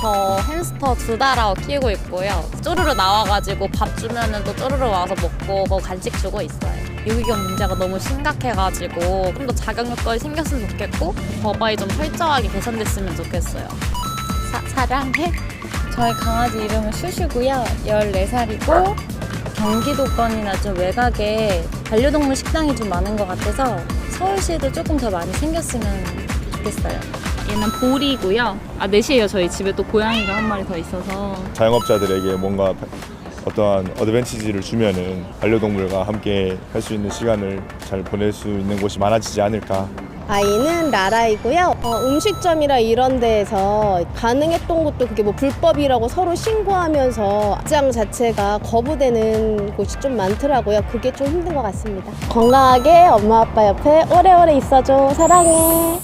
저 햄스터 두 달하고 키우고 있고요. 쪼르르 나와가지고 밥 주면은 또 쪼르르 와서 먹고 뭐 간식 주고 있어요. 유기견 문제가 너무 심각해가지고 좀 더 자격 요건이 생겼으면 좋겠고 법안이 좀 철저하게 개선됐으면 좋겠어요. 사, 사랑해. 저희 강아지 이름은 슈슈고요. 14살이고 경기도권이나 좀 외곽에 반려동물 식당이 좀 많은 것 같아서 서울시에도 조금 더 많이 생겼으면 좋겠어요. 얘는 볼이고요. 아, 넷이에요. 저희 집에 또 고양이가 한 마리 더 있어서. 자영업자들에게 뭔가 어떠한 어드밴티지를 주면은 반려동물과 함께 할 수 있는 시간을 잘 보낼 수 있는 곳이 많아지지 않을까 아이는 라라이고요. 어, 음식점이라 이런 데에서 가능했던 것도 그게 뭐 불법이라고 서로 신고하면서 입장 자체가 거부되는 곳이 좀 많더라고요. 그게 좀 힘든 것 같습니다. 건강하게 엄마 아빠 옆에 오래오래 있어줘. 사랑해.